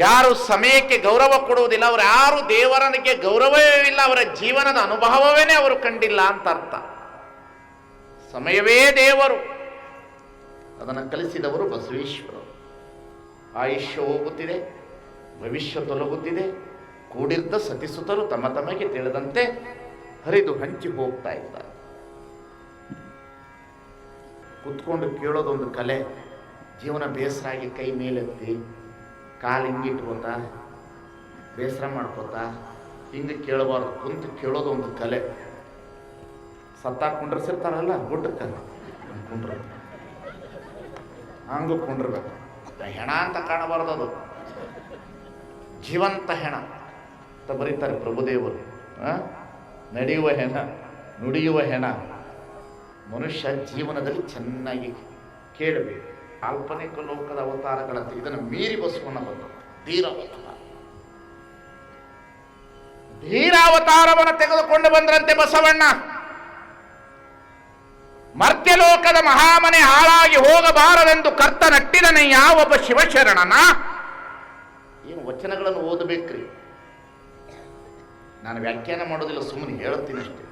ಯಾರು ಸಮಯಕ್ಕೆ ಗೌರವ ಕೊಡುವುದಿಲ್ಲ, ಅವರು ಯಾರು ದೇವರನಿಗೆ ಗೌರವವೇ ಇಲ್ಲ, ಅವರ ಜೀವನದ ಅನುಭವವೇನೆ ಅವರು ಕಂಡಿಲ್ಲ ಅಂತ ಅರ್ಥ. ಸಮಯವೇ ದೇವರು. ಅದನ್ನು ಕಲಿಸಿದವರು ಬಸವೇಶ್ವರ ಆಯುಷ್ಯ ಹೋಗುತ್ತಿದೆ, ಭವಿಷ್ಯ ತೊಲಗುತ್ತಿದೆ, ಕೂಡಿದ್ದ ಸತಿಸುತ್ತಲೂ ತಮ್ಮ ತಮಗೆ ತಿಳಿದಂತೆ ಹರಿದು ಹಂಚಿ ಹೋಗ್ತಾ ಇದ್ದಾರೆ. ಕುತ್ಕೊಂಡು ಕೇಳೋದೊಂದು ಕಲೆ, ಜೀವನ ಬೇಸರಾಗಿ ಕೈ ಮೇಲೆತ್ತಿ ಕಾಲು ಹಿಂಗಿಟ್ಕೋತ ಬೇಸರ ಮಾಡ್ಕೋತ ಹಿಂಗೆ ಕೇಳಬಾರ್ದು, ಕುಂತು ಕೇಳೋದು ಒಂದು ಕಲೆ. ಸತ್ತ ಕುಂಡ್ರಸಿರ್ತಾರಲ್ಲ ಗುಡ್ಡಕ್ಕೆ ಕುಂಡ್ರ ಹಂಗು ಕುಂಡ್ರಬೇಕು. ಹೆಣ ಅಂತ ಕಾಣಬಾರ್ದು ಅದು. ಜೀವಂತ ಹೆಣ ಅಂತ ಬರೀತಾರೆ ಪ್ರಭುದೇವರು? ನಡೆಯುವ ಹೆಣ, ನುಡಿಯುವ ಹೆಣ. ಮನುಷ್ಯ ಜೀವನದಲ್ಲಿ ಚೆನ್ನಾಗಿ ಕೇಳಬೇಕು. ಕಾಲ್ಪನಿಕ ಲೋಕದ ಅವತಾರಗಳಂತೆ ಇದನ್ನು ಮೀರಿ ಬಸವಣ್ಣ ಬಂದ ಧೀರಾವತಾರ ಧೀರಾವತಾರವನ್ನು ತೆಗೆದುಕೊಂಡು ಬಂದ್ರಂತೆ ಬಸವಣ್ಣ. ಮರ್ತ್ಯಲೋಕದ ಮಹಾಮನೆ ಹಾಳಾಗಿ ಹೋಗಬಾರದೆಂದು ಕರ್ತ ನಟ್ಟಿದನೆಯ ಒಬ್ಬ ಶಿವಶರಣನ? ಏನು ವಚನಗಳನ್ನು ಓದಬೇಕ್ರಿ? ನಾನು ವ್ಯಾಖ್ಯಾನ ಮಾಡೋದಿಲ್ಲ, ಸುಮ್ಮನೆ ಹೇಳ್ತೀನಿ ಅಷ್ಟೇ.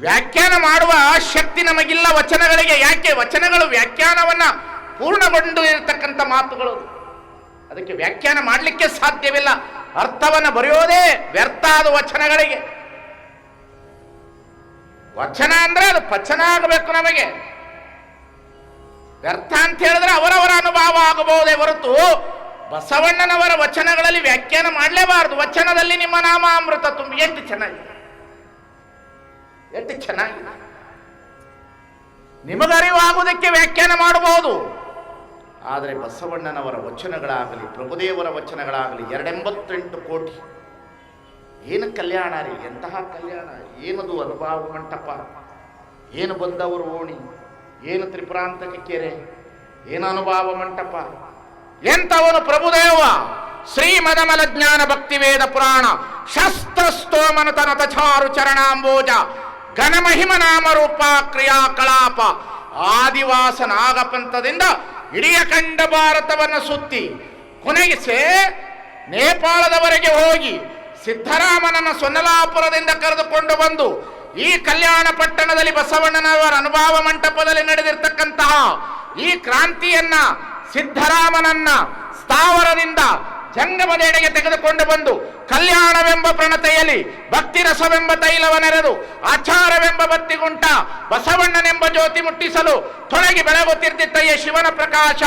ವ್ಯಾಖ್ಯಾನ ಮಾಡುವ ಶಕ್ತಿ ನಮಗಿಲ್ಲ. ವಚನಗಳಿಗೆ ಯಾಕೆ? ವಚನಗಳು ವ್ಯಾಖ್ಯಾನವನ್ನ ಪೂರ್ಣಗೊಂಡು ಇರತಕ್ಕಂಥ ಮಾತುಗಳು. ಅದಕ್ಕೆ ವ್ಯಾಖ್ಯಾನ ಮಾಡಲಿಕ್ಕೆ ಸಾಧ್ಯವಿಲ್ಲ. ಅರ್ಥವನ್ನು ಬರೆಯೋದೇ ವ್ಯರ್ಥ ಆದ ವಚನಗಳಿಗೆ. ವಚನ ಅಂದ್ರೆ ಅದು ಪಚನ ಆಗಬೇಕು ನಮಗೆ. ವ್ಯರ್ಥ ಅಂತ ಹೇಳಿದ್ರೆ ಅವರವರ ಅನುಭವ ಆಗಬಹುದೇ ಹೊರತು ಬಸವಣ್ಣನವರ ವಚನಗಳಲ್ಲಿ ವ್ಯಾಖ್ಯಾನ ಮಾಡಲೇಬಾರದು. ವಚನದಲ್ಲಿ ನಿಮ್ಮ ನಾಮ ಅಮೃತ ತುಂಬಿ ಎಷ್ಟು ಚೆನ್ನಾಗಿದೆ. ಎಷ್ಟು ಚೆನ್ನಾಗಿದೆ ನಿಮಗರಿವಾಗುವುದಕ್ಕೆ ವ್ಯಾಖ್ಯಾನ ಮಾಡಬಹುದು. ಆದರೆ ಬಸವಣ್ಣನವರ ವಚನಗಳಾಗಲಿ, ಪ್ರಭುದೇವರ ವಚನಗಳಾಗಲಿ ಎರಡೆಂಬತ್ತೆಂಟು ಕೋಟಿ. ಏನು ಕಲ್ಯಾಣ ರೀ? ಎಂತಹ ಕಲ್ಯಾಣ? ಏನದು ಅನುಭವ ಮಂಟಪ? ಏನು ಬಂದವರು ಓಣಿ? ಏನು ತ್ರಿಪುರಾಂತಕ ಕೆರೆ? ಏನು ಅನುಭವ ಮಂಟಪ? ಎಂಥವನು ಪ್ರಭುದೇವ? ಶ್ರೀ ಮದಮಲ ಜ್ಞಾನ ಭಕ್ತಿ ವೇದ ಪುರಾಣ. ಶಸ್ತ್ರ ಸ್ತೋಮನತನ ತಚಾರು ಚರಣಾಂಬೋಜ. ಘನಮಹಿಮ ನಾಮರೂಪ ಕ್ರಿಯಾಕಲಾಪ ಆದಿವಾಸ ನಾಗಪಂಥದಿಂದ ಇಡೀ ಅಖಂಡ ಭಾರತವನ್ನು ಸುತ್ತಿ ಕೊನೆಗಿಸೆ ನೇಪಾಳದವರೆಗೆ ಹೋಗಿ ಸಿದ್ದರಾಮನನ್ನು ಸೊನ್ನಲಾಪುರದಿಂದ ಕರೆದುಕೊಂಡು ಬಂದು ಈ ಕಲ್ಯಾಣ ಪಟ್ಟಣದಲ್ಲಿ ಬಸವಣ್ಣನವರ ಅನುಭವ ಮಂಟಪದಲ್ಲಿ ನಡೆದಿರ್ತಕ್ಕಂತಹ ಈ ಕ್ರಾಂತಿಯನ್ನ ಸಿದ್ದರಾಮನನ್ನ ಸ್ಥಾವರದಿಂದ ಜಂಗಮದೆಡೆಗೆ ತೆಗೆದುಕೊಂಡು ಬಂದು ಕಲ್ಯಾಣವೆಂಬ ಪ್ರಣತೆಯಲ್ಲಿ ಭಕ್ತಿ ರಸವೆಂಬ ತೈಲವನೆರೆದು ಆಚಾರವೆಂಬ ಬತ್ತಿಗುಂಟ ಬಸವಣ್ಣನೆಂಬ ಜ್ಯೋತಿ ಮುಟ್ಟಿಸಲು ತೊಳಗಿ ಬೆಳಗುತ್ತಿರ್ತಿತ್ತಯ್ಯ ಶಿವನ ಪ್ರಕಾಶ,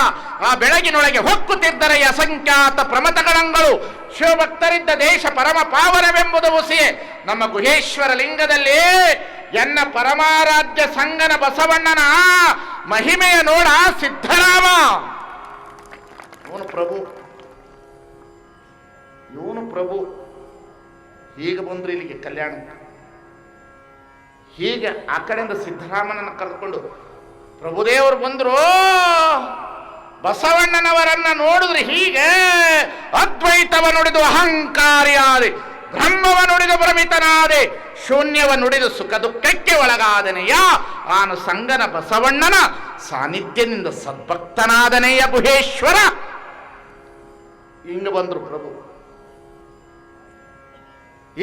ಆ ಬೆಳಗಿನೊಳಗೆ ಹೊಕ್ಕುತ್ತಿದ್ದರೆ ಅಸಂಖ್ಯಾತ ಪ್ರಮತಗಳಂಗಳು ಶಿವಭಕ್ತರಿದ್ದ ದೇಶ ಪರಮ ಪಾವನವೆಂಬುದು ಉಸಿಯೇ ನಮ್ಮ ಗುಹೇಶ್ವರ ಲಿಂಗದಲ್ಲಿ ಎನ್ನ ಪರಮಾರಾಧ್ಯ ಸಂಗನ ಬಸವಣ್ಣನ ಮಹಿಮೆಯ ನೋಡ ಸಿದ್ಧರಾಮ. ಅವನು ಪ್ರಭು. ಇವನು ಪ್ರಭು. ಹೀಗೆ ಬಂದರೆ ಇಲ್ಲಿಗೆ ಕಲ್ಯಾಣ ಹೀಗೆ ಆ ಕಡೆಯಿಂದ ಸಿದ್ಧರಾಮನನ್ನು ಕರೆದುಕೊಂಡು ಪ್ರಭುದೇವರು ಬಂದ್ರು ಬಸವಣ್ಣನವರನ್ನ ನೋಡಿದ್ರೆ ಹೀಗೆ ಅದ್ವೈತವ ನುಡಿದು ಅಹಂಕಾರಿಯಾದೆ, ಬ್ರಹ್ಮವ ನುಡಿದು ಭ್ರಮಿತನಾದೆ, ಶೂನ್ಯವ ನುಡಿದು ಸುಖ ದುಃಖಕ್ಕೆ ಒಳಗಾದನೆಯ ಆನು ಸಂಗನ ಬಸವಣ್ಣನ ಸಾನ್ನಿಧ್ಯದಿಂದ ಸದ್ಭಕ್ತನಾದನೆಯ ಗುಹೇಶ್ವರ. ಹಿಂಗ ಬಂದ್ರು ಪ್ರಭು.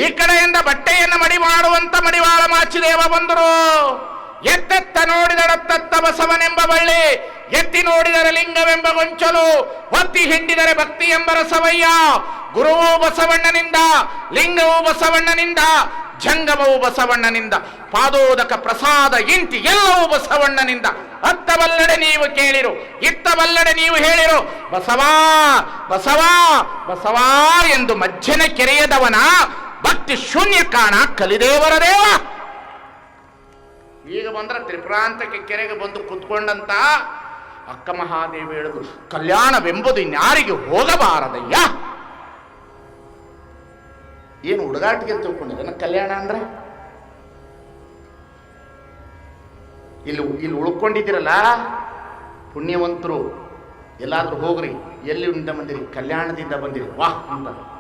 ಈ ಕಡೆಯಿಂದ ಬಟ್ಟೆಯನ್ನು ಮಡಿ ಮಾಡುವಂತ ಮಡಿವಾಳ ಮಾಚಿದೇವ ಬಂದರು. ಎತ್ತೆತ್ತ ನೋಡಿದಡತ್ತತ್ತ ಬಸವನೆಂಬ ಬಳ್ಳಿ, ಎತ್ತಿ ನೋಡಿದರೆ ಲಿಂಗವೆಂಬ ಗೊಂಚಲು, ಒತ್ತಿ ಹಿಂಡಿದರೆ ಭಕ್ತಿ ಎಂಬ ರಸವಯ್ಯ. ಗುರುವು ಬಸವಣ್ಣನಿಂದ, ಲಿಂಗವು ಬಸವಣ್ಣನಿಂದ, ಜಂಗಮವು ಬಸವಣ್ಣನಿಂದ, ಪಾದೋದಕ ಪ್ರಸಾದ ಇಂತಿ ಎಲ್ಲವೂ ಬಸವಣ್ಣನಿಂದ. ಅತ್ತವಲ್ಲಡೆ ನೀವು ಕೇಳಿರು ಇತ್ತವಲ್ಲಡೆ ನೀವು ಹೇಳಿರು, ಬಸವಾ ಬಸವಾ ಬಸವಾ ಎಂದು ಮಜ್ಜನ ಕೆರೆಯದವನ ಭಕ್ತಿ ಶೂನ್ಯ ಕಾಣ ಕಲಿದೇವರ ದೇವ. ಈಗ ಬಂದ್ರೆ ತ್ರಿಪುರಾಂತಕ್ಕೆ ಕೆರೆಗೆ ಬಂದು ಕುತ್ಕೊಂಡಂತ ಅಕ್ಕ ಮಹಾದೇವಿ ಹೇಳಿದ್ರು, ಕಲ್ಯಾಣವೆಂಬುದು ಇನ್ಯಾರಿಗೆ ಹೋಗಬಾರದಯ್ಯ? ಏನು ಹುಡುಗಾಟಿಗೆ ತಿಳ್ಕೊಂಡಿದ್ದೇನೆ ಕಲ್ಯಾಣ ಅಂದ್ರೆ? ಇಲ್ಲಿ ಇಲ್ಲಿ ಉಳ್ಕೊಂಡಿದ್ದೀರಲ್ಲ, ಪುಣ್ಯವಂತರು, ಎಲ್ಲಾದ್ರೂ ಹೋಗ್ರಿ ಎಲ್ಲಿಂದ ಬಂದಿರಿ? ಕಲ್ಯಾಣದಿಂದ ಬಂದಿರಿ, ವಾಹ್ ಅಂತ.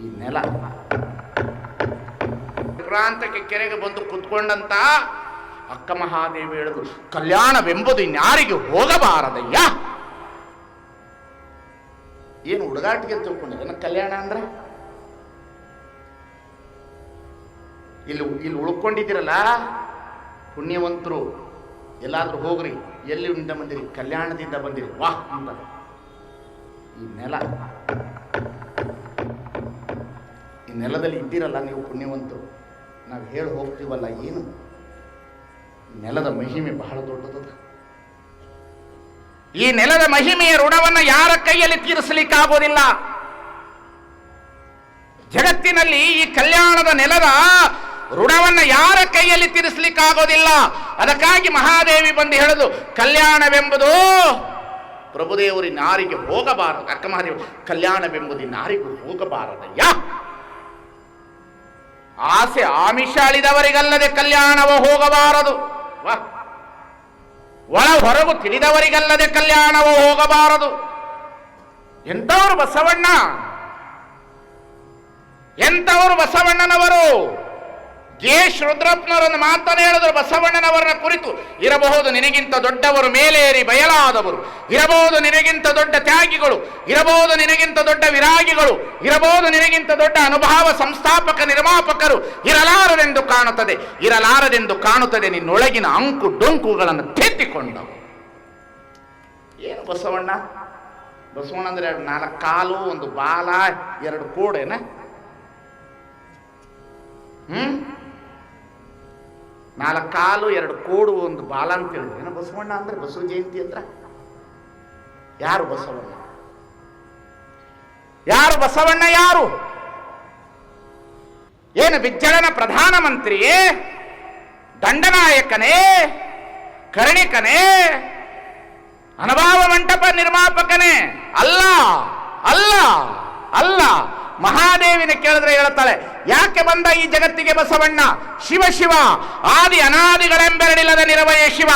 ಈ ನೆಲ. ವಿಕ್ರಾಂತಕ್ಕೆ ಕೆರೆಗೆ ಬಂದು ಕುತ್ಕೊಂಡಂತ ಅಕ್ಕ ಮಹಾದೇವಿ ಹೇಳಿದ್ರು, ಕಲ್ಯಾಣವೆಂಬುದು ಇನ್ಯಾರಿಗೆ ಹೋಗಬಾರದಯ್ಯ? ಏನು ಹುಡುಗಾಟಿಗೆ ತಿಳ್ಕೊಂಡಿದ್ದೇನೆ ಕಲ್ಯಾಣ ಅಂದ್ರೆ? ಇಲ್ಲಿ ಇಲ್ಲಿ ಉಳ್ಕೊಂಡಿದ್ದೀರಲ್ಲ ಪುಣ್ಯವಂತರು, ಎಲ್ಲಾದ್ರೂ ಹೋಗ್ರಿ ಎಲ್ಲಿಂದ ಬಂದಿರಿ? ಕಲ್ಯಾಣದಿಂದ ಬಂದಿರಿ. ವಾಹ್ ಅಂತ ಈ ನೆಲ. ಈ ನೆಲದಲ್ಲಿ ಇದ್ದೀರಲ್ಲ ನೀವು ಪುಣ್ಯವಂತರು, ನಾವು ಹೇಳಿ ಹೋಗ್ತೀವಲ್ಲ ಏನು? ನೆಲದ ಮಹಿಮೆ ಬಹಳ ದೊಡ್ಡದದ. ಈ ನೆಲದ ಮಹಿಮೆಯ ಋಣವನ್ನು ಯಾರ ಕೈಯಲ್ಲಿ ತೀರಿಸಲಿಕ್ಕಾಗೋದಿಲ್ಲ? ಜಗತ್ತಿನಲ್ಲಿ ಈ ಕಲ್ಯಾಣದ ನೆಲದ ಋಣವನ್ನು ಯಾರ ಕೈಯಲ್ಲಿ ತೀರಿಸಲಿಕ್ಕಾಗೋದಿಲ್ಲ? ಅದಕ್ಕಾಗಿ ಮಹಾದೇವಿ ಬಂದು ಹೇಳುದು, ಕಲ್ಯಾಣವೆಂಬುದು ಪ್ರಭುದೇವರಿ ನಾರಿಗೆ ಹೋಗಬಾರದು. ಅಕ್ಕ ಮಹಾದೇವ, ಕಲ್ಯಾಣವೆಂಬುದು ನಾರಿಗೂ ಹೋಗಬಾರದಯ್ಯ. ಆಸೆ ಆಮಿಷ ಅಳಿದವರಿಗಲ್ಲದೆ ಕಲ್ಯಾಣವ ಹೋಗಬಾರದು. ಒಳ ಹೊರಗು ತಿಳಿದವರಿಗಲ್ಲದೆ ಕಲ್ಯಾಣವ ಹೋಗಬಾರದು. ಎಂಥವರು ಬಸವಣ್ಣ? ಎಂಥವರು ಬಸವಣ್ಣನವರು? ಜೇಶ್ ರುದ್ರಪ್ಪನವರನ್ನು ಮಾತನ್ನು ಹೇಳಿದ್ರು. ಬಸವಣ್ಣನವರನ್ನ ಕುರಿತು ಇರಬಹುದು ನಿನಗಿಂತ ದೊಡ್ಡವರು, ಮೇಲೇರಿ ಬಯಲಾದವರು. ಇರಬಹುದು ನಿನಗಿಂತ ದೊಡ್ಡ ತ್ಯಾಗಿಗಳು. ಇರಬಹುದು ನಿನಗಿಂತ ದೊಡ್ಡ ವಿರಾಗಿಗಳು. ಇರಬಹುದು ನಿನಗಿಂತ ದೊಡ್ಡ ಅನುಭಾವ ಸಂಸ್ಥಾಪಕ ನಿರ್ಮಾಪಕರು. ಇರಲಾರದೆಂದು ಕಾಣುತ್ತದೆ. ಇರಲಾರದೆಂದು ಕಾಣುತ್ತದೆ ನಿನ್ನೊಳಗಿನ ಅಂಕು ಡೊಂಕುಗಳನ್ನು ತೆತ್ತಿಕೊಂಡವು ಏನು ಬಸವಣ್ಣ? ಬಸವಣ್ಣ ಅಂದ್ರೆ ಎರಡು ನಾಲ್ಕು ಕಾಲು, ಒಂದು ಬಾಲ, ಎರಡು ಕೋಡೆನ? ಹ್ಮ್? ನಾಲ್ಕು ಕಾಲು ಎರಡು ಕೋಡು ಒಂದು ಬಾಲ ಅಂತ ಹೇಳಿದ್ರು. ಏನೋ ಬಸವಣ್ಣ ಅಂದ್ರೆ ಬಸವ ಜಯಂತಿ ಅಂದ್ರ ಯಾರು ಬಸವಣ್ಣ? ಯಾರು ಬಸವಣ್ಣ ಯಾರು? ಏನು ವಿಜ್ಜಳನ ಪ್ರಧಾನಮಂತ್ರಿಯೇ ದಂಡನಾಯಕನೇ? ಕರ್ಣಿಕನೇ? ಅನುಭಾವ ಮಂಟಪ ನಿರ್ಮಾಪಕನೇ? ಅಲ್ಲ ಅಲ್ಲ ಅಲ್ಲ. ಮಹಾದೇವಿನ ಕೇಳಿದ್ರೆ ಹೇಳುತ್ತಾಳೆ, ಯಾಕೆ ಬಂದ ಈ ಜಗತ್ತಿಗೆ ಬಸವಣ್ಣ? ಶಿವ ಶಿವ, ಆದಿ ಅನಾದಿಗಳೆಂಬೆರಡಿಲ್ಲದ ನಿರವಯ ಶಿವ.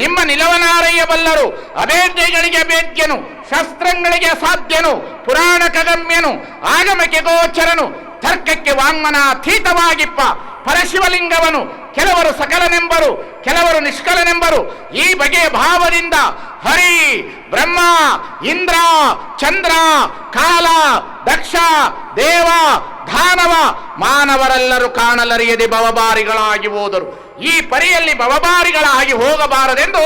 ನಿಮ್ಮ ನಿಲವನಾರಯ್ಯ ಬಲ್ಲರು, ಅಭೇದ್ಯಗಳಿಗೆ ಅಭೇದ್ಯನು, ಶಸ್ತ್ರಗಳಿಗೆ ಅಸಾಧ್ಯನು, ಪುರಾಣ ಕಗಮ್ಯನು ಆಗಮಕ್ಕೆ ಗೋಚರನು, ತರ್ಕಕ್ಕೆ ವಾಂಗ್ಮನಾತೀತವಾಗಿಪ್ಪ ಪರಶಿವಲಿಂಗವನು ಕೆಲವರು ಸಕಲನೆಂಬರು, ಕೆಲವರು ನಿಷ್ಕಲನೆಂಬರು. ಈ ಬಗೆಯ ಭಾವದಿಂದ ಹರಿ, ಬ್ರಹ್ಮ, ಇಂದ್ರ, ಚಂದ್ರ, ಕಾಲ, ದಕ್ಷ, ದೇವ, ಧಾನವ ಮಾನವರೆಲ್ಲರೂ ಕಾಣಲರಿಯದೆ ಬವಬಾರಿಗಳಾಗಿ ಹೋದರು. ಈ ಪರಿಯಲ್ಲಿ ಬವಬಾರಿಗಳಾಗಿ ಹೋಗಬಾರದೆಂದು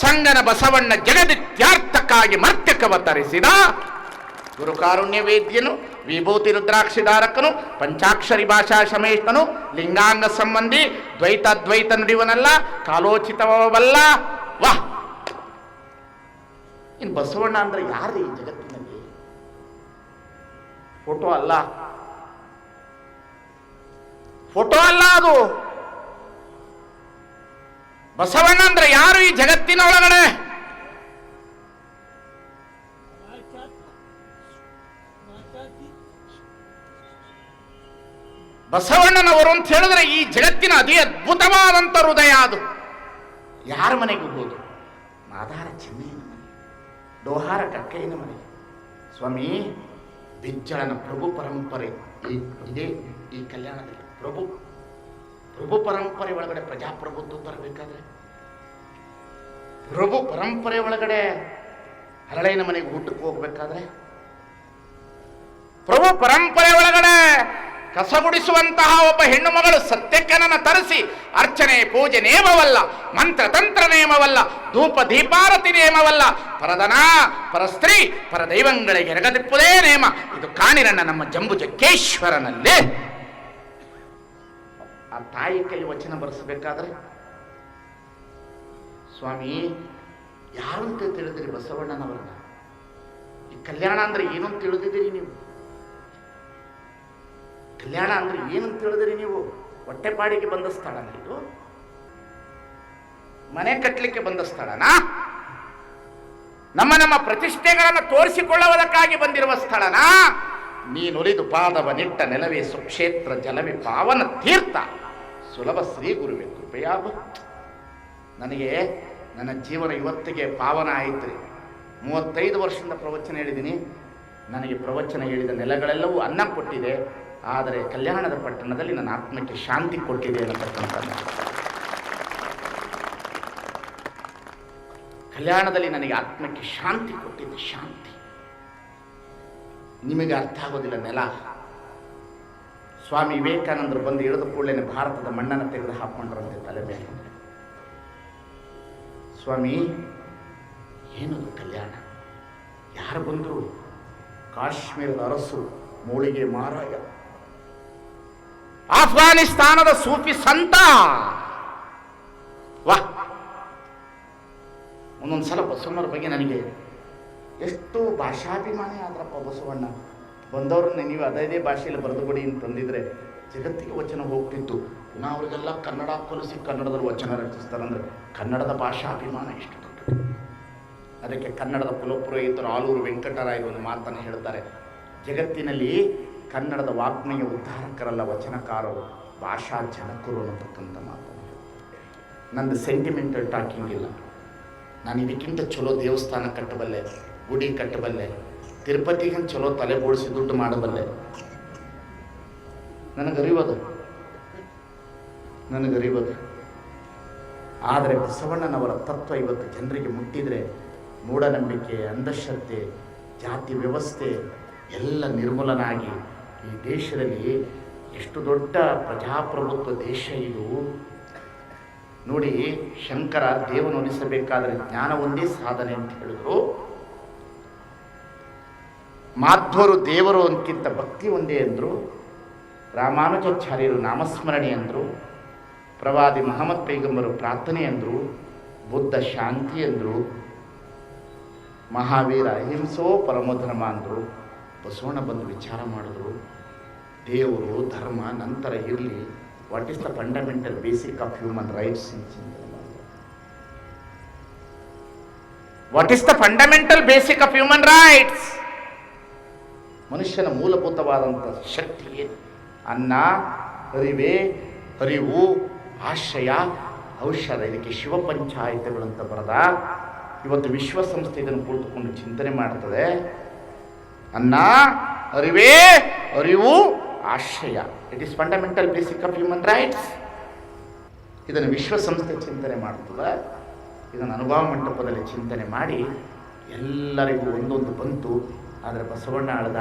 ಸಂಗನ ಬಸವಣ್ಣ ಜಗದಿತ್ಯಾರ್ಥಕ್ಕಾಗಿ ಮರ್ತ್ಯಕವತರಿಸಿದ ಗುರುಕಾರುಣ್ಯ ವೇದ್ಯನು ವಿಭೂತಿ ರುದ್ರಾಕ್ಷಿಧಾರಕನು, ಪಂಚಾಕ್ಷರಿ ಭಾಷಾ ಶಮೇಷ್ಟನು ಲಿಂಗಾಂಗ ಸಂಬಂಧಿ, ದ್ವೈತ ದ್ವೈತ ನುಡಿವನಲ್ಲ ಕಾಲೋಚಿತವಲ್ಲ ವಾಹ್! ಇನ್ ಬಸವಣ್ಣ ಅಂದ್ರೆ ಯಾರು ಈ ಜಗತ್ತಿನಲ್ಲಿ? ಫೋಟೋ ಅಲ್ಲ. ಫೋಟೋ ಅಲ್ಲ ಅದು. ಬಸವಣ್ಣ ಅಂದ್ರೆ ಯಾರು ಈ ಜಗತ್ತಿನ ಒಳಗಡೆ ಬಸವಣ್ಣನವರು ಅಂತ ಹೇಳಿದ್ರೆ ಈ ಜಗತ್ತಿನ ಅತಿ ಅದ್ಭುತವಾದಂಥ ಹೃದಯ ಅದು. ಯಾರ ಮನೆಗೆ ಹೋದು ಮಾದಾರ ಚೆನ್ನೈನ ಮನೆ ಡೋಹಾರ ಕಕ್ಕಯ್ಯನ ಮನೆ. ಸ್ವಾಮಿ, ಬಿಜ್ಜಳನ ಪ್ರಭು ಪರಂಪರೆ. ಇದೇ ಈ ಕಲ್ಯಾಣದಲ್ಲಿ ಪ್ರಭು ಪ್ರಭು ಪರಂಪರೆ ಒಳಗಡೆ ಪ್ರಜಾಪ್ರಭುತ್ವ ಬರಬೇಕಾದ್ರೆ ಪ್ರಭು ಪರಂಪರೆ ಒಳಗಡೆ ಹರಳೈನ ಮನೆಗೆ ಊಟಕ್ಕೆ ಹೋಗ್ಬೇಕಾದ್ರೆ? ಪ್ರಭು ಪರಂಪರೆ ಒಳಗಡೆ ಕಸಗುಡಿಸುವಂತಹ ಒಬ್ಬ ಹೆಣ್ಣು ಮಗಳು ಸತ್ಯಕ್ಕನನ್ನು ತರಿಸಿ, ಅರ್ಚನೆ ಪೂಜೆ ನೇಮವಲ್ಲ ಮಂತ್ರ ತಂತ್ರ ನೇಮವಲ್ಲ, ಧೂಪ ದೀಪಾರತಿ ನೇಮವಲ್ಲ ಪರದನ ಪರಸ್ತ್ರೀ, ಪರದೈವಂಗಳಿಗೆ ಎರಗದಿಪ್ಪುದೇ ನೇಮ. ಇದು ಕಾಣಿರಣ್ಣ ನಮ್ಮ ಜಂಬು ಜಗ್ಗೇಶ್ವರನಲ್ಲಿ. ಆ ತಾಯಿ ಕೈ ವಚನ ಬರೆಸಬೇಕಾದ್ರೆ, ಸ್ವಾಮಿ, ಯಾರು ಅಂತ ತಿಳಿದಿರಿ ಬಸವಣ್ಣನವರನ್ನ? ಈ ಕಲ್ಯಾಣ ಅಂದ್ರೆ ಏನು ಅಂತ ತಿಳಿದಿದ್ದೀರಿ ನೀವು? ಕಲ್ಯಾಣ ಅಂದ್ರೆ ಏನಂತ ತಿಳಿದ್ರಿ ನೀವು? ಹೊಟ್ಟೆಪಾಡಿಗೆ ಬಂದ ಸ್ಥಳನ ಇದು? ಮನೆ ಕಟ್ಟಲಿಕ್ಕೆ ಬಂದ ಸ್ಥಳನ? ನಮ್ಮ ನಮ್ಮ ಪ್ರತಿಷ್ಠೆಗಳನ್ನು ತೋರಿಸಿಕೊಳ್ಳುವುದಕ್ಕಾಗಿ ಬಂದಿರುವ ಸ್ಥಳನ? ನೀನುರಿದು ಪಾದವ ನಿಟ್ಟ ನೆಲವೇ ಸುಕ್ಷೇತ್ರ ಜಲವೇ ಪಾವನ ತೀರ್ಥ. ಸುಲಭ ಶ್ರೀ ಗುರುವೆ ಕೃಪೆಯ ನನಗೆ ನನ್ನ ಜೀವನ ಇವತ್ತಿಗೆ ಪಾವನ ಆಯಿತು ಮೂವತ್ತೈದು ವರ್ಷದಿಂದ ಪ್ರವಚನ ಹೇಳಿದ್ದೀನಿ ನನಗೆ ಪ್ರವಚನ ಹೇಳಿದ ನೆಲಗಳೆಲ್ಲವೂ ಅನ್ನ ಕೊಟ್ಟಿದೆ. ಆದರೆ ಕಲ್ಯಾಣದ ಪಟ್ಟಣದಲ್ಲಿ ನನ್ನ ಆತ್ಮಕ್ಕೆ ಶಾಂತಿ ಕೊಟ್ಟಿದೆ ಅನ್ನತಕ್ಕಂಥದ್ದು. ಕಲ್ಯಾಣದಲ್ಲಿ ನನಗೆ ಆತ್ಮಕ್ಕೆ ಶಾಂತಿ ಕೊಟ್ಟಿದೆ, ಶಾಂತಿ. ನಿಮಗೆ ಅರ್ಥ ಆಗೋದಿಲ್ಲ ನೆಲ. ಸ್ವಾಮಿ ವಿವೇಕಾನಂದರು ಬಂದು ಇಳಿದ ಕೂಡಲೇ ಭಾರತದ ಮಣ್ಣನ್ನು ತೆಗೆದು ಹಾಕೊಂಡ್ರಂತೆ ತಲೆ ಮೇಲೆ. ಸ್ವಾಮಿ, ಏನದು ಕಲ್ಯಾಣ? ಯಾರು ಬಂದರು? ಕಾಶ್ಮೀರದ ಅರಸು, ಮೂಳಿಗೆ ಮಾರಾಯ. ಆಫ್ಘಾನಿಸ್ತಾನದ ಸೂಫಿ ಸಂತ. ವಾಹ್ ಒಂದೊಂದು ಸಲ ಬಸವಣ್ಣರ ಬಗ್ಗೆ ನನಗೆ ಎಷ್ಟು ಭಾಷಾಭಿಮಾನಿ ಆದ್ರಪ್ಪ ಬಸವಣ್ಣ. ಬಂದವ್ರನ್ನ ನೀವು ಅದೇ ಭಾಷೆಯಲ್ಲಿ ಬರೆದು ಕೊಡಿ ಅಂತಂದಿದ್ರೆ ಜಗತ್ತಿಗೆ ವಚನ ಹೋಗ್ತಿತ್ತು. ಪುನಃ ಅವರಿಗೆಲ್ಲ ಕನ್ನಡ ಕೊಲಿಸಿ ಕನ್ನಡದಲ್ಲಿ ವಚನ ರಚಿಸ್ತಾರಂದ್ರೆ ಕನ್ನಡದ ಭಾಷಾಭಿಮಾನ ಎಷ್ಟು ದೊಡ್ಡದು. ಅದಕ್ಕೆ ಕನ್ನಡದ ಕುಲಪುರೋಹಿತರು ಆಲೂರು ವೆಂಕಟರಾಯ ಒಂದು ಮಾತನ್ನು ಹೇಳ್ತಾರೆ. ಜಗತ್ತಿನಲ್ಲಿ ಕನ್ನಡದ ವಾಗ್ಮಯ ಉದ್ಧಾರಕರಲ್ಲ ವಚನಕಾರರು. ಭಾಷಾ ಜನಕರು ಅನ್ನತಕ್ಕಂಥ ಮಾತು. ನಂದು ಸೆಂಟಿಮೆಂಟಲ್ ಟಾಕಿಂಗ್ ಇಲ್ಲ. ನಾನು ಇದಕ್ಕಿಂತ ಚಲೋ ದೇವಸ್ಥಾನ ಕಟ್ಟಬಲ್ಲೆ, ಗುಡಿ ಕಟ್ಟಬಲ್ಲೆ ತಿರುಪತಿಗೆ ಚಲೋ ತಲೆ ಬೋಳಿಸಿ ದುಡ್ಡು ಮಾಡಬಲ್ಲೆ. ನನಗರಿವದು. ನನಗರಿವದು. ಆದರೆ ಬಸವಣ್ಣನವರ ತತ್ವ ಇವತ್ತು ಜನರಿಗೆ ಮುಟ್ಟಿದರೆ ಮೂಢನಂಬಿಕೆ, ಅಂಧಶ್ರದ್ಧೆ, ಜಾತಿ ವ್ಯವಸ್ಥೆ ಎಲ್ಲ ನಿರ್ಮೂಲನಾಗಿ ಈ ದೇಶದಲ್ಲಿ ಎಷ್ಟು ದೊಡ್ಡ ಪ್ರಜಾಪ್ರಭುತ್ವ ದೇಶ ಇದು. ನೋಡಿ, ಶಂಕರ ದೇವನು ಉಳಿಸಬೇಕಾದರೆ ಜ್ಞಾನ ಒಂದೇ ಸಾಧನೆ ಅಂತ ಹೇಳಿದ್ರು. ಮಾಧ್ವರು ದೇವರು ಅಂತಿಂತ ಭಕ್ತಿ ಒಂದೇ ಅಂದರು. ರಾಮಾನುಜಾಚಾರ್ಯರು ನಾಮಸ್ಮರಣೆ ಅಂದರು. ಪ್ರವಾದಿ ಮಹಮ್ಮದ್ ಪೈಗಂಬರು ಪ್ರಾರ್ಥನೆ ಅಂದರು. ಬುದ್ಧ ಶಾಂತಿ ಅಂದರು. ಮಹಾವೀರ ಅಹಿಂಸೋ ಪರಮಧರ್ಮ ಅಂದರು. ಬಸವಣ್ಣ ಬಂದು ವಿಚಾರ ಮಾಡಿದ್ರು, ದೇವರು, ಧರ್ಮ, ನಂತರ ಇರಲಿ what is the fundamental basic of human rights what is the fundamental basic of human rights ಮನುಷ್ಯನ ಮೂಲಭೂತವಾದಂಥ ಶಕ್ತಿ ಅನ್ನ, ಅರಿವೆ, ಅರಿವು, ಆಶ್ರಯ, ಔಷಧ. ಇದಕ್ಕೆ ಶಿವ ಪಂಚಾಯತಗಳು ಅಂತ ಬರದ. ಇವತ್ತು ವಿಶ್ವಸಂಸ್ಥೆ ಇದನ್ನು ಕುಳಿತುಕೊಂಡು ಚಿಂತನೆ ಮಾಡ್ತದೆ. ಅನ್ನ, ಅರಿವೇ, ಅರಿವು, ಆಶ್ರಯ. It is fundamental basic of human rights ಇದನ್ನು ವಿಶ್ವಸಂಸ್ಥೆ ಚಿಂತನೆ ಮಾಡ್ತದೆ ಇದನ್ನು ಅನುಭವ ಮಂಟಪದಲ್ಲಿ ಚಿಂತನೆ ಮಾಡಿ ಎಲ್ಲರಿಗೂ ಒಂದೊಂದು ಬಂತು. ಆದರೆ ಬಸವಣ್ಣ ಅಳದ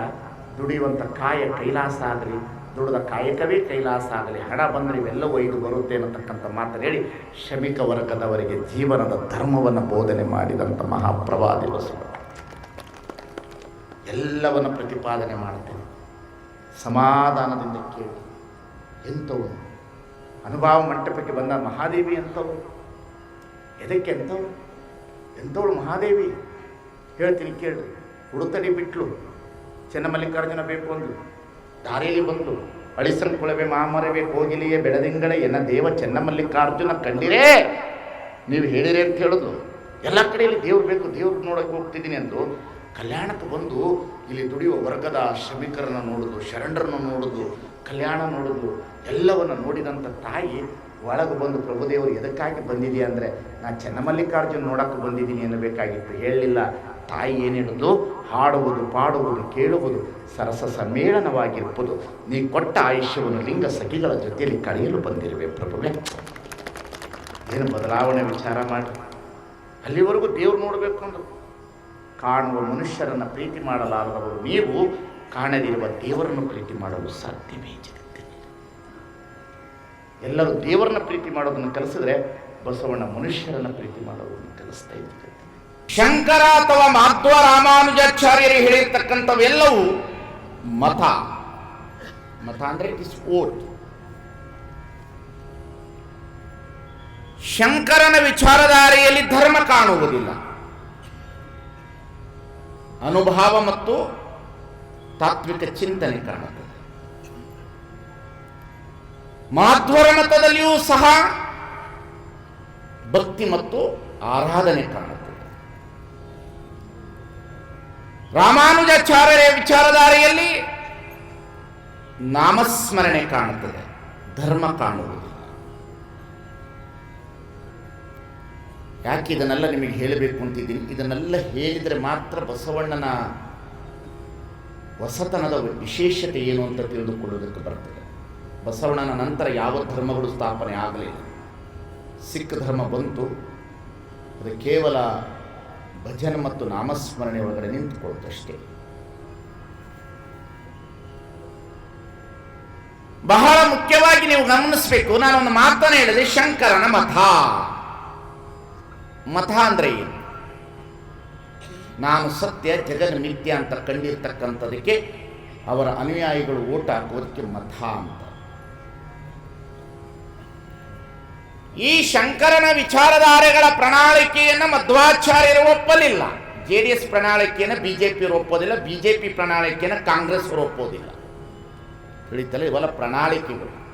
ದುಡಿಯುವಂಥ ಕಾಯ ಕೈಲಾಸ ಆಗಲಿ, ದುಡಿದ ಕಾಯಕವೇ ಕೈಲಾಸ ಆಗಲಿ, ಹಣ ಬಂದರೆ ಇವೆಲ್ಲವೂ ಇದು ಬರುತ್ತೆ ಅನ್ನತಕ್ಕಂಥ ಮಾತನ್ನು ಹೇಳಿ ಶ್ರಮಿಕ ವರ್ಗದವರಿಗೆ ಜೀವನದ ಧರ್ಮವನ್ನು ಬೋಧನೆ ಮಾಡಿದಂಥ ಮಹಾಪ್ರವಾದಿ ಬಸವಣ್ಣ ಎಲ್ಲವನ್ನು ಪ್ರತಿಪಾದನೆ ಮಾಡ್ತೇನೆ. ಸಮಾಧಾನದಿಂದ ಕೇಳಿ. ಎಂಥವು? ಅನುಭವ ಮಂಟಪಕ್ಕೆ ಬಂದ ಮಹಾದೇವಿ ಎಂಥವು? ಎದಕ್ಕೆ ಎಂಥವು? ಎಂಥವಳು ಮಹಾದೇವಿ? ಹೇಳ್ತೀನಿ ಕೇಳಿ. ಉಡುತಡಿ ಬಿಟ್ಲು. ಚೆನ್ನಮಲ್ಲಿಕಾರ್ಜುನ ಬೇಕು ಅಂದ್ಲು. ದಾರಿಯಲ್ಲಿ ಬಂದು ಅಳಿಸನ್ ಕೊಳವೆ ಮಾಮರವೇ ಕೋಗಿಲಿಯೇ ಬೆಳದಿಂಗಳ ಎನ್ನ ದೇವ ಚೆನ್ನಮಲ್ಲಿಕಾರ್ಜುನ ಕಂಡಿರೇ? ನೀವು ಹೇಳಿರಿ ಅಂತ ಹೇಳೋದು. ಎಲ್ಲ ಕಡೆಯಲ್ಲಿ ದೇವ್ರು ಬೇಕು ದೇವ್ರಿಗೆ ನೋಡೋಕೆ ಹೋಗ್ತಿದ್ದೀನಿ ಅಂದು. ಕಲ್ಯಾಣಕ್ಕೆ ಬಂದು ಇಲ್ಲಿ ದುಡಿಯುವ ವರ್ಗದ ಶ್ರಮಿಕರನ್ನು ನೋಡೋದು, ಶರಣರನ್ನು ನೋಡೋದು, ಕಲ್ಯಾಣ ನೋಡೋದು, ಎಲ್ಲವನ್ನು ನೋಡಿದಂಥ ತಾಯಿ ಒಳಗೆ ಬಂದು, ಪ್ರಭುದೇವರು, ಎದಕ್ಕಾಗಿ ಬಂದಿದೆಯಾ ಅಂದರೆ ನಾನು ಚೆನ್ನಮಲ್ಲಿಕಾರ್ಜುನ್ ನೋಡೋಕ್ಕೆ ಬಂದಿದ್ದೀನಿ ಅನ್ನಬೇಕಾಗಿತ್ತು. ಹೇಳಲಿಲ್ಲ ತಾಯಿ ಏನಿಡೋದು ಹಾಡುವುದು, ಪಾಡುವುದು, ಕೇಳುವುದು, ಸರಸ ಸಮ್ಮೇಳನವಾಗಿರ್ಬೋದು ನೀ ಕೊಟ್ಟ ಆಯುಷ್ಯವನ್ನು ಲಿಂಗ ಸಖಿಗಳ ಜೊತೆಯಲ್ಲಿ ಕಳೆಯಲು ಬಂದಿರುವೆ ಪ್ರಭುವೆ. ಏನು ಬದಲಾವಣೆ ವಿಚಾರ ಮಾಡಿ ಅಲ್ಲಿವರೆಗೂ ದೇವ್ರು ನೋಡಬೇಕು ಅಂದರು. ಕಾಣುವ ಮನುಷ್ಯರನ್ನು ಪ್ರೀತಿ ಮಾಡಲಾರದವರು ನೀವು, ಕಾಣದಿರುವ ದೇವರನ್ನು ಪ್ರೀತಿ ಮಾಡಲು ಸಾಧ್ಯವೇ ಜಗತ್ತಿನಲ್ಲಿ ಎಲ್ಲರೂ ದೇವರನ್ನ ಪ್ರೀತಿ ಮಾಡೋದನ್ನು ಕಲಿಸಿದ್ರೆ ಬಸವಣ್ಣ ಮನುಷ್ಯರನ್ನು ಪ್ರೀತಿ ಮಾಡೋದನ್ನು ಕಲಿಸ್ತಾ ಇದ್ದಾರೆ ಶಂಕರ ಅಥವಾ ಮಾಧ್ವ ರಾಮಾನುಜಾಚಾರ್ಯರು ಹೇಳಿರ್ತಕ್ಕಂಥವೆಲ್ಲವೂ ಮತ. ಮತ ಅಂದರೆ ಇಟ್ ಇಸ್ ಓಟ್ ಶಂಕರನ ವಿಚಾರಧಾರೆಯಲ್ಲಿ ಧರ್ಮ ಕಾಣುವುದಿಲ್ಲ. ಅನುಭವ ಮತ್ತು ತಾತ್ವಿಕ ಚಿಂತನೆ ಕಾಣುತ್ತದೆ. ಮಾಧ್ವರ ಮತದಲ್ಲಿಯೂ ಸಹ ಭಕ್ತಿ ಮತ್ತು ಆರಾಧನೆ ಕಾಣುತ್ತದೆ. ರಾಮಾನುಜಾಚಾರ್ಯರ ವಿಚಾರಧಾರೆಯಲ್ಲಿ ನಾಮಸ್ಮರಣೆ ಕಾಣುತ್ತದೆ, ಧರ್ಮ ಕಾಣುವುದಿಲ್ಲ ಯಾಕೆ ಇದನ್ನೆಲ್ಲ ನಿಮಗೆ ಹೇಳಬೇಕು ಅಂತಿದ್ದೀನಿ? ಇದನ್ನೆಲ್ಲ ಹೇಳಿದರೆ ಮಾತ್ರ ಬಸವಣ್ಣನ ಹೊಸತನದ ವಿಶೇಷತೆ ಏನು ಅಂತ ತಿಳಿದುಕೊಳ್ಳುವುದಕ್ಕೆ ಬರ್ತದೆ. ಬಸವಣ್ಣನ ನಂತರ ಯಾವ ಧರ್ಮಗಳು ಸ್ಥಾಪನೆ ಆಗಲಿಲ್ಲ. ಸಿಖ್ ಧರ್ಮ ಬಂತು. ಅದು ಕೇವಲ ಭಜನೆ ಮತ್ತು ನಾಮಸ್ಮರಣೆ ಒಳಗಡೆ ನಿಂತುಕೊಳ್ಳುತ್ತಷ್ಟೇ ಬಹಳ ಮುಖ್ಯವಾಗಿ ನೀವು ಗಮನಿಸಬೇಕು. ನಾನು ಒಂದು ಮಾತನೇ ಹೇಳಿದೆ ಶಂಕರನ ಮಠ. ಮತ ಅಂದ್ರೆ ಏನು ನಾನು ಸತ್ಯ ಜಗನ್ ಮಿಥ್ಯ ಅಂತ ಕಂಡಿರ್ತಕ್ಕಂಥದಕ್ಕೆ ಅವರ ಅನುಯಾಯಿಗಳು ಓಟ್ ಹಾಕೋದಕ್ಕೆ ಮತ ಅಂತ. ಈ ಶಂಕರನ ವಿಚಾರಧಾರೆಗಳ ಪ್ರಣಾಳಿಕೆಯನ್ನು ಮಧ್ವಾಚಾರ್ಯರು ಒಪ್ಪಲಿಲ್ಲ. ಜೆ ಡಿ ಎಸ್ ಪ್ರಣಾಳಿಕೆಯನ್ನು ಬಿಜೆಪಿಯವರು ಒಪ್ಪೋದಿಲ್ಲ ಬಿಜೆಪಿ ಪ್ರಣಾಳಿಕೆಯನ್ನು ಕಾಂಗ್ರೆಸ್ ಒಪ್ಪೋದಿಲ್ಲ. ತಿಳಿತಲ್ಲ ಇವೆಲ್ಲ ಪ್ರಣಾಳಿಕೆಗಳು.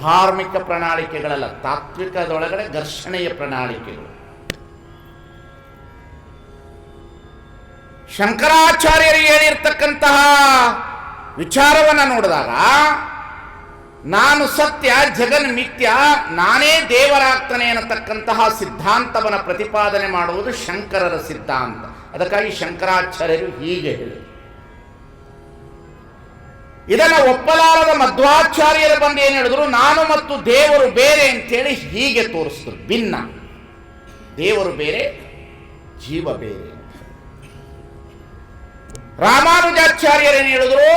ಧಾರ್ಮಿಕ ಪ್ರಣಾಳಿಕೆಗಳಲ್ಲ, ತಾತ್ವಿಕದೊಳಗಡೆ ಘರ್ಷಣೆಯ ಪ್ರಣಾಳಿಕೆಗಳು. ಶಂಕರಾಚಾರ್ಯರು ಹೇಳಿರ್ತಕ್ಕಂತಹ ವಿಚಾರವನ್ನು ನೋಡಿದಾಗ, ನಾನು ಸತ್ಯ, ಜಗನ್ ಮಿಥ್ಯ, ನಾನೇ ದೇವರಾಗ್ತಾನೆ ಅನ್ನತಕ್ಕಂತಹ ಸಿದ್ಧಾಂತವನ್ನು ಪ್ರತಿಪಾದನೆ ಮಾಡುವುದು ಶಂಕರರ ಸಿದ್ಧಾಂತ. ಅದಕ್ಕಾಗಿ ಶಂಕರಾಚಾರ್ಯರು ಹೀಗೆ ಹೇಳಿದರು. ಇದನ್ನು ಒಪ್ಪಲಾರದ ಮಧ್ವಾಚಾರ್ಯರು ಬಂದು ಏನು ಹೇಳಿದ್ರು? ನಾನು ಮತ್ತು ದೇವರು ಬೇರೆ ಅಂತೇಳಿ ಹೀಗೆ ತೋರಿಸಿದ್ರು. ಭಿನ್ನ. ದೇವರು ಬೇರೆ, ಜೀವ ಬೇರೆ. ರಾಮಾನುಜಾಚಾರ್ಯರು ಏನು ಹೇಳಿದ್ರು?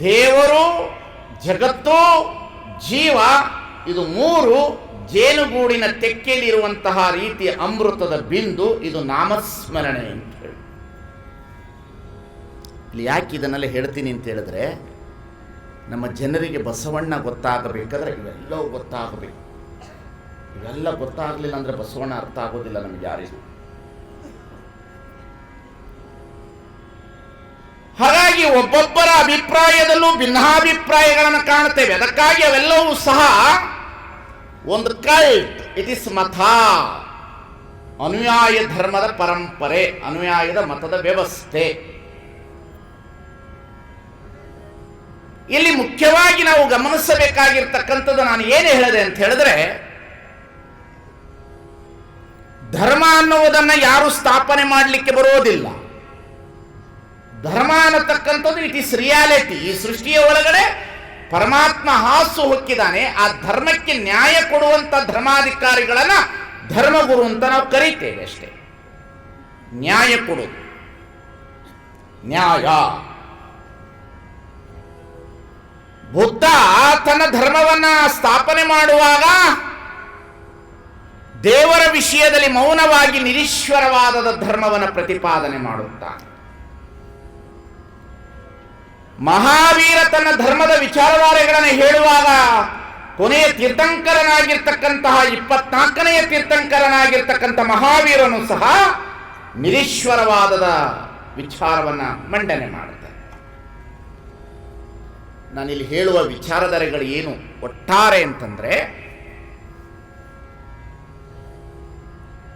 ದೇವರು, ಜಗತ್ತು, ಜೀವ, ಇದು ಮೂರು ಜೇನುಗೂಡಿನ ತೆಕ್ಕೆಯಲ್ಲಿರುವಂತಹ ರೀತಿಯ ಅಮೃತದ ಬಿಂದು, ಇದು ನಾಮಸ್ಮರಣೆ ಇಲ್ಲಿ ಯಾಕೆ ಇದನ್ನೆಲ್ಲ ಹೇಳ್ತೀನಿ ಅಂತ ಹೇಳಿದ್ರೆ, ನಮ್ಮ ಜನರಿಗೆ ಬಸವಣ್ಣ ಗೊತ್ತಾಗಬೇಕಾದ್ರೆ ಇವೆಲ್ಲವೂ ಗೊತ್ತಾಗಬೇಕು. ಇವೆಲ್ಲ ಗೊತ್ತಾಗಲಿಲ್ಲ ಅಂದರೆ ಬಸವಣ್ಣ ಅರ್ಥ ಆಗೋದಿಲ್ಲ ನಮಗೆ ಯಾರಿಗೂ. ಹಾಗಾಗಿ ಒಬ್ಬೊಬ್ಬರ ಅಭಿಪ್ರಾಯದಲ್ಲೂ ಭಿನ್ನಾಭಿಪ್ರಾಯಗಳನ್ನು ಕಾಣುತ್ತೇವೆ. ಅದಕ್ಕಾಗಿ ಅವೆಲ್ಲವೂ ಸಹ ಒಂದು ಕಲ್ಟ್ ಇಟ್ ಇಸ್ ಮತ ಅನುಯಾಯ ಧರ್ಮದ ಪರಂಪರೆ, ಅನುಯಾಯದ ಮತದ ವ್ಯವಸ್ಥೆ. ಇಲ್ಲಿ ಮುಖ್ಯವಾಗಿ ನಾವು ಗಮನಿಸಬೇಕಾಗಿರ್ತಕ್ಕಂಥದ್ದು ನಾನು ಏನು ಹೇಳಿದೆ ಅಂತ ಹೇಳಿದ್ರೆ, ಧರ್ಮ ಅನ್ನುವುದನ್ನು ಯಾರು ಸ್ಥಾಪನೆ ಮಾಡಲಿಕ್ಕೆ ಬರೋದಿಲ್ಲ. ಧರ್ಮ ಅನ್ನತಕ್ಕಂಥದ್ದು ಇಟ್ ಇಸ್ ರಿಯಾಲಿಟಿ. ಈ ಸೃಷ್ಟಿಯ ಒಳಗಡೆ ಪರಮಾತ್ಮ ಹಾಸು ಹೊಕ್ಕಿದ್ದಾನೆ. ಆ ಧರ್ಮಕ್ಕೆ ನ್ಯಾಯ ಕೊಡುವಂಥ ಧರ್ಮಾಧಿಕಾರಿಗಳನ್ನ ಧರ್ಮಗುರು ಅಂತ ನಾವು ಕರೀತೇವೆ ಅಷ್ಟೇ. ನ್ಯಾಯ ಕೊಡೋದು. ನ್ಯಾಯ. ಬುದ್ಧ ತನ್ನ ಧರ್ಮವನ್ನ ಸ್ಥಾಪನೆ ಮಾಡುವಾಗ ದೇವರ ವಿಷಯದಲ್ಲಿ ಮೌನವಾಗಿ ನಿರೀಶ್ವರವಾದದ ಧರ್ಮವನ್ನು ಪ್ರತಿಪಾದನೆ ಮಾಡುತ್ತಾನೆ ಮಹಾವೀರ ತನ್ನ ಧರ್ಮದ ವಿಚಾರಧಾರೆಗಳನ್ನು ಹೇಳುವಾಗ ಕೊನೆಯ ತೀರ್ಥಂಕರನಾಗಿರ್ತಕ್ಕಂತಹ ಇಪ್ಪತ್ನಾಲ್ಕನೆಯ ತೀರ್ಥಂಕರನಾಗಿರ್ತಕ್ಕಂಥ ಮಹಾವೀರನು ಸಹ ನಿರೀಶ್ವರವಾದದ ವಿಚಾರವನ್ನ ಮಂಡನೆ ಮಾಡುತ್ತಾನೆ ನಾನಿಲ್ಲಿ ಹೇಳುವ ವಿಚಾರಧಾರೆಗಳು ಏನು? ಒಟ್ಟಾರೆ ಅಂತಂದ್ರೆ,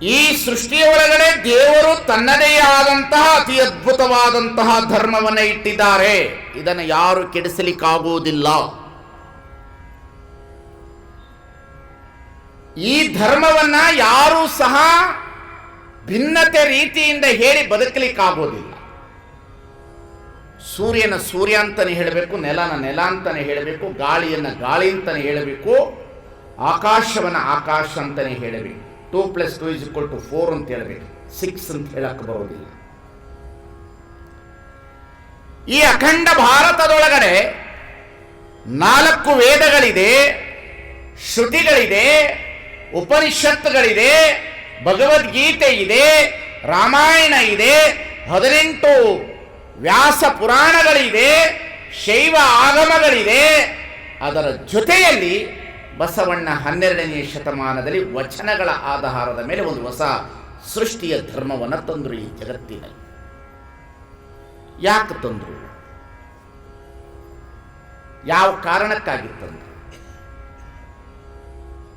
ಈ ಸೃಷ್ಟಿಯ ಒಳಗಡೆ ದೇವರು ತನ್ನದೇ ಆದಂತಹ ಅತಿ ಅದ್ಭುತವಾದಂತಹ ಧರ್ಮವನ್ನು ಇಟ್ಟಿದ್ದಾರೆ. ಇದನ್ನು ಯಾರು ಕೆಡಿಸಲಿಕ್ಕಾಗುವುದಿಲ್ಲ. ಈ ಧರ್ಮವನ್ನ ಯಾರೂ ಸಹ ಭಿನ್ನತೆ ರೀತಿಯಿಂದ ಹೇಳಿ ಬದುಕಲಿಕ್ಕಾಗೋದಿಲ್ಲ ಸೂರ್ಯನ ಸೂರ್ಯ ಅಂತಾನೆ ಹೇಳಬೇಕು, ನೆಲನ ನೆಲ ಅಂತಾನೆ ಹೇಳಬೇಕು, ಗಾಳಿಯನ್ನ ಗಾಳಿ ಅಂತಾನೆ ಹೇಳಬೇಕು, ಆಕಾಶವನ್ನು ಆಕಾಶ ಅಂತಾನೆ ಹೇಳಬೇಕು. Two plus two is equal to four ಅಂತ ಹೇಳಬೇಕು. ಸಿಕ್ಸ್ ಅಂತ ಹೇಳಕ್ಕೆ ಬರೋದಿಲ್ಲ. ಈ ಅಖಂಡ ಭಾರತದೊಳಗಡೆ ನಾಲ್ಕು ವೇದಗಳಿದೆ, ಶ್ರುತಿಗಳಿದೆ, ಉಪನಿಷತ್ತುಗಳಿದೆ, ಭಗವದ್ಗೀತೆ ಇದೆ, ರಾಮಾಯಣ ಇದೆ, ಹದಿನೆಂಟು ವ್ಯಾಸ ಪುರಾಣಗಳಿದೆ ಶೈವ ಆಗಮಗಳಿದೆ ಅದರ ಜೊತೆಯಲ್ಲಿ ಬಸವಣ್ಣ ಹನ್ನೆರಡನೇ ಶತಮಾನದಲ್ಲಿ ವಚನಗಳ ಆಧಾರದ ಮೇಲೆ ಒಂದು ಹೊಸ ಸೃಷ್ಟಿಯ ಧರ್ಮವನ್ನು ತಂದರು ಈ ಜಗತ್ತಿನಲ್ಲಿ. ಯಾಕೆ ತಂದರು? ಯಾವ ಕಾರಣಕ್ಕಾಗಿ ತಂದರು?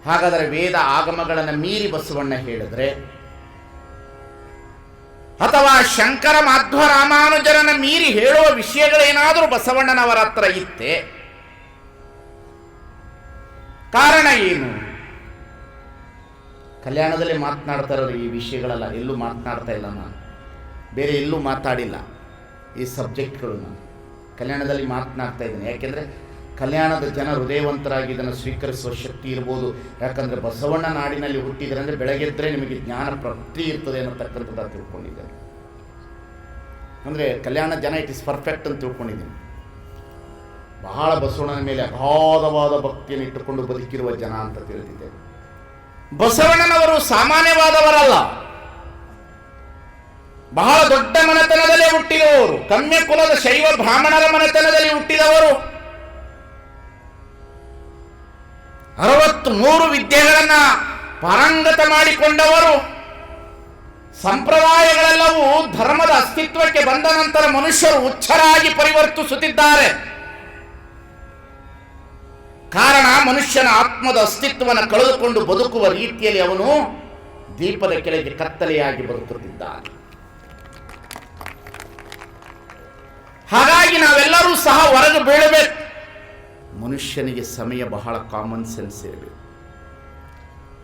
ಹಾಗಾದರೆ ವೇದ ಆಗಮಗಳನ್ನು ಮೀರಿ ಬಸವಣ್ಣ ಹೇಳಿದ್ರೆ ಅಥವಾ ಶಂಕರ ಮಾಧ್ವ ರಾಮಾನುಜರನ ಮೀರಿ ಹೇಳುವ ವಿಷಯಗಳೇನಾದರೂ ಬಸವಣ್ಣನವರ ಹತ್ರ ಇತ್ತೆ? ಕಾರಣ ಏನು? ಕಲ್ಯಾಣದಲ್ಲಿ ಮಾತನಾಡ್ತಾ ಈ ವಿಷಯಗಳೆಲ್ಲ, ಎಲ್ಲೂ ಮಾತನಾಡ್ತಾ ಇಲ್ಲ ನಾನು. ಬೇರೆ ಎಲ್ಲೂ ಮಾತಾಡಿಲ್ಲ ಈ ಸಬ್ಜೆಕ್ಟ್ಗಳು ನಾನು. ಕಲ್ಯಾಣದಲ್ಲಿ ಮಾತನಾಡ್ತಾ ಇದ್ದೀನಿ. ಯಾಕೆಂದರೆ ಕಲ್ಯಾಣದ ಜನ ಹೃದಯವಂತರಾಗಿ ಇದನ್ನು ಸ್ವೀಕರಿಸುವ ಶಕ್ತಿ ಇರ್ಬೋದು. ಯಾಕಂದರೆ ಬಸವಣ್ಣ ನಾಡಿನಲ್ಲಿ ಹುಟ್ಟಿದ್ರೆ ಅಂದರೆ ಬೆಳಗ್ಗೆದ್ರೆ ನಿಮಗೆ ಜ್ಞಾನ ಪ್ರಾಪ್ತಿ ಇರ್ತದೆ ಅನ್ನತಕ್ಕಂಥದ್ದು ತಿಳ್ಕೊಂಡಿದ್ದೇನೆ ಅಂದರೆ ಕಲ್ಯಾಣ ಜನ ಇಟ್ ಇಸ್ ಪರ್ಫೆಕ್ಟ್ ಅಂತ ತಿಳ್ಕೊಂಡಿದ್ದೀನಿ. ಬಹಳ ಬಸವಣ್ಣನ ಮೇಲೆ ಅಗಾಧವಾದ ಭಕ್ತಿಯನ್ನು ಇಟ್ಟುಕೊಂಡು ಬದುಕಿರುವ ಜನ ಅಂತ ತಿಳಿದಿದೆ ಬಸವಣ್ಣನವರು ಸಾಮಾನ್ಯವಾದವರಲ್ಲ. ಬಹಳ ದೊಡ್ಡ ಮನೆತನದಲ್ಲೇ ಹುಟ್ಟಿದವರು. ಕಮ್ಯ ಕುಲದ ಶೈವ ಬ್ರಾಹ್ಮಣರ ಮನೆತನದಲ್ಲಿ ಹುಟ್ಟಿದವರು. ಅರವತ್ತು ಮೂರು ವಿದ್ಯೆಗಳನ್ನ ಪಾರಂಗತ ಮಾಡಿಕೊಂಡವರು. ಸಂಪ್ರದಾಯಗಳೆಲ್ಲವೂ ಧರ್ಮದ ಅಸ್ತಿತ್ವಕ್ಕೆ ಬಂದ ನಂತರ ಮನುಷ್ಯರು ಹುಚ್ಚರಾಗಿ ಪರಿವರ್ತಿಸುತ್ತಿದ್ದಾರೆ. ಕಾರಣ ಮನುಷ್ಯನ ಆತ್ಮದ ಅಸ್ತಿತ್ವವನ್ನು ಕಳೆದುಕೊಂಡು ಬದುಕುವ ರೀತಿಯಲ್ಲಿ ಅವನು ದೀಪದ ಕೆಳಗೆ ಕತ್ತಲೆಯಾಗಿ ಬದುಕುತ್ತಿದ್ದಾನೆ ಹಾಗಾಗಿ ನಾವೆಲ್ಲರೂ ಸಹ ಹೊರಗೆ ಬೀಳಬೇಕು. ಮನುಷ್ಯನಿಗೆ ಸಮಯ ಬಹಳ ಕಾಮನ್ ಸೆನ್ಸ್ ಇರಬೇಕು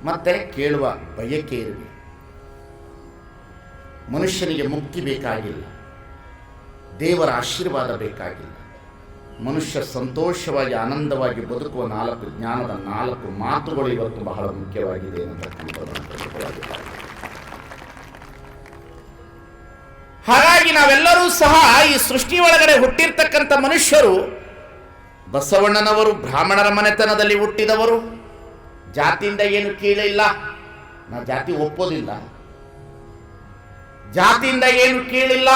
ಮತ್ತೆ ಕೇಳುವ ಬಯಕೆ ಇರಬೇಕು ಮನುಷ್ಯನಿಗೆ ಮುಕ್ತಿ ಬೇಕಾಗಿಲ್ಲ. ದೇವರ ಆಶೀರ್ವಾದ ಬೇಕಾಗಿಲ್ಲ. ಮನುಷ್ಯ ಸಂತೋಷವಾಗಿ, ಆನಂದವಾಗಿ ಬದುಕುವ ನಾಲ್ಕು ಜ್ಞಾನದ ನಾಲ್ಕು ಮಾತುಗಳು ಇವತ್ತು ಬಹಳ ಮುಖ್ಯವಾಗಿದೆ. ಹಾಗಾಗಿ ನಾವೆಲ್ಲರೂ ಸಹ ಈ ಸೃಷ್ಟಿ ಒಳಗಡೆ ಹುಟ್ಟಿರ್ತಕ್ಕಂಥ ಮನುಷ್ಯರು ಬಸವಣ್ಣನವರು ಬ್ರಾಹ್ಮಣರ ಮನೆತನದಲ್ಲಿ ಹುಟ್ಟಿದವರು. ಜಾತಿಯಿಂದ ಏನು ಕೀಳಿಲ್ಲ ನಾ ಜಾತಿ ಒಪ್ಪೋದಿಲ್ಲ. ಜಾತಿಯಿಂದ ಏನು ಕೀಳಿಲ್ಲ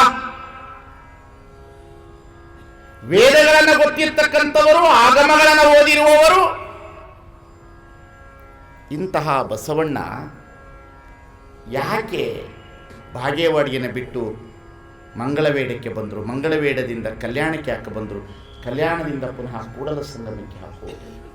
ವೇದಗಳನ್ನು ಗೊತ್ತಿರ್ತಕ್ಕಂಥವರು, ಆಗಮಗಳನ್ನು ಓದಿರುವವರು. ಇಂತಹ ಬಸವಣ್ಣ ಯಾಕೆ ಬಾಗೇವಾಡಿಯನ್ನು ಬಿಟ್ಟು ಮಂಗಳವೇಡಕ್ಕೆ ಬಂದರು? ಮಂಗಳವೇಡದಿಂದ ಕಲ್ಯಾಣಕ್ಕೆ ಯಾಕೆ ಬಂದರು? ಕಲ್ಯಾಣದಿಂದ ಪುನಃ ಕೂಡಲ ಸಂಗಮಕ್ಕೆ ಹೋದರು